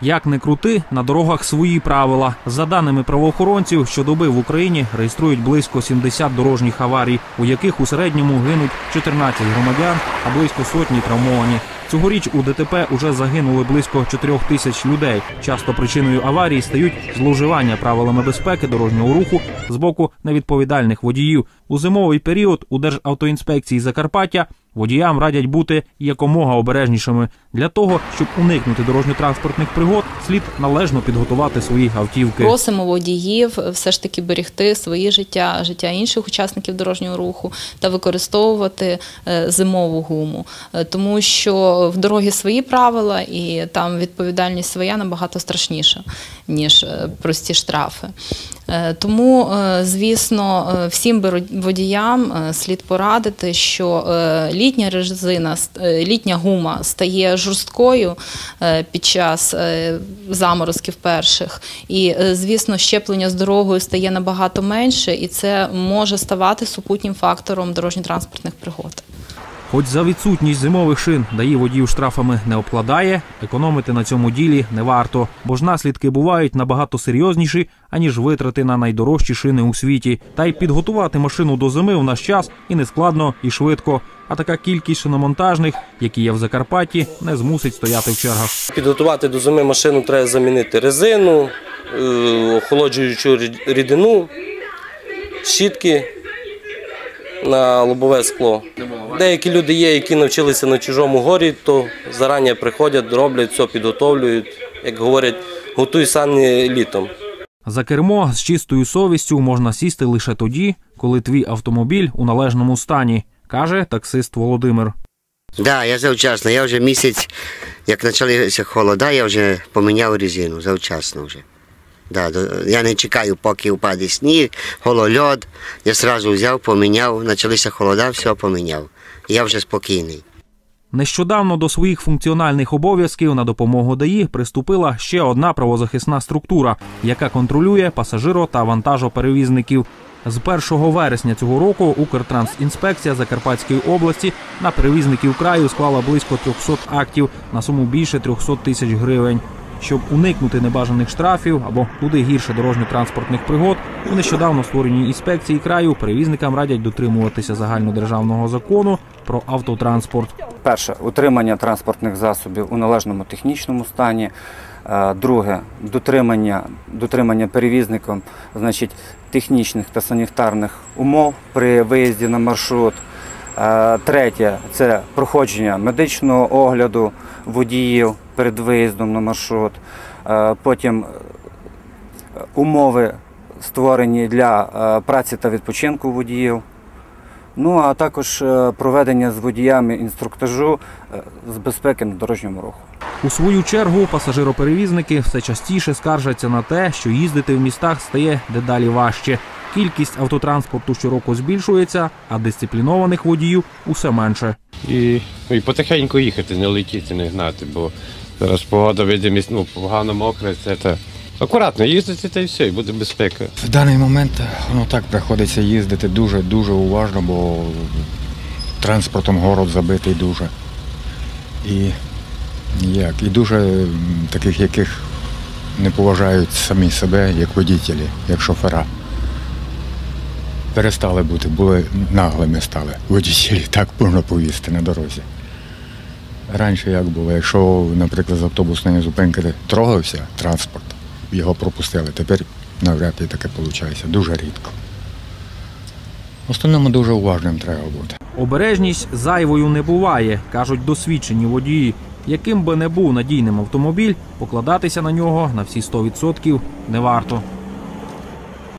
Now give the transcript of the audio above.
Як не крути, на дорогах свої правила. За даними правоохоронців, щодоби в Україні реєструють близько 70 дорожніх аварій, у яких у середньому гинуть 14 громадян, а близько сотні травмовані. Цьогоріч у ДТП уже загинули близько 4 тисяч людей. Часто причиною аварії стають зловживання правилами безпеки дорожнього руху з боку невідповідальних водіїв. У зимовий період у Державтоінспекції Закарпаття водіям радять бути якомога обережнішими. Для того, щоб уникнути дорожньо-транспортних пригод, слід належно підготувати свої автівки. Просимо водіїв все ж таки берегти своє життя, життя інших учасників дорожнього руху та використовувати е, зимову гуму, Е, тому що в дорогі свої правила і там відповідальність своя набагато страшніша, ніж е, прості штрафи. Е, Тому, е, звісно, е, всім водіям слід порадити, що літня резина, літня гума стає жорсткою під час заморозків перших, і звісно, щеплення з дорогою стає набагато менше, і це може ставати супутнім фактором дорожньо-транспортних пригод. Хоч за відсутність зимових шин ДАІ водіїв штрафами не обкладає, економити на цьому ділі не варто, бо ж наслідки бувають набагато серйозніші, аніж витрати на найдорожчі шини у світі. Та й підготувати машину до зими в наш час і не складно, і швидко. А така кількість шиномонтажних, які є в Закарпатті, не змусить стояти в чергах. Підготувати до зими машину треба замінити резину, е, охолоджуючу рідину, щітки на лобове скло. Деякі люди є, які навчилися на чужому горі, то зарані приходять, роблять все, підготовлюють. Як говорять, готуй сані літом. За кермо з чистою совістю можна сісти лише тоді, коли твій автомобіль у належному стані, каже таксист Володимир. Да, я завчасно. Я вже місяць, як почалися холода, я вже поміняв резину завчасно вже. Да, я не чекаю, поки впаде сніг, голольод. Я одразу взяв, поміняв, почалися холода, все поміняв. Я вже спокійний. Нещодавно до своїх функціональних обов'язків на допомогу ДАІ приступила ще одна правозахисна структура, яка контролює пасажиро та вантажоперевізників. З 1 вересня цього року Укртрансінспекція Закарпатської області на перевізників краю склала близько 300 актів на суму більше 300 тисяч гривень. Щоб уникнути небажаних штрафів або куди гірше дорожньо-транспортних пригод, у нещодавно створеній інспекції краю перевізникам радять дотримуватися загальнодержавного закону про автотранспорт. Перше утримання транспортних засобів у належному технічному стані. Е, Друге дотримання, дотримання перевізником значить, технічних та санітарних умов при виїзді на маршрут. Е, Третє це проходження медичного огляду водіїв перед виїздом на маршрут. Е, Потім е, умови створені для е, праці та відпочинку водіїв. Ну а також проведення з водіями інструктажу з безпеки на дорожньому руху. У свою чергу пасажироперевізники все частіше скаржаться на те, що їздити в містах стає дедалі важче. Кількість автотранспорту щороку збільшується, а дисциплінованих водіїв усе менше. І, ну, і потихеньку їхати, не летіти, не гнати, бо зараз погода видимість, ну, погано мокре, це та. Акуратно їздити та й все, і буде безпека. В даний момент ну так приходиться їздити дуже дуже уважно, бо транспортом город забитий дуже. І як, і дуже таких, яких не поважають самі себе як водітелі, як шофера. Перестали бути, були наглими стали водітелі, так можна повісти на дорозі. Раніше як було, якщо, наприклад, з автобусної зупинки трогався транспорт, його пропустили. Тепер навряд ли таке виходить. Дуже рідко. В основному дуже уважним треба бути. Обережність зайвою не буває, кажуть досвідчені водії. Яким би не був надійним автомобіль, покладатися на нього на всі 100% не варто.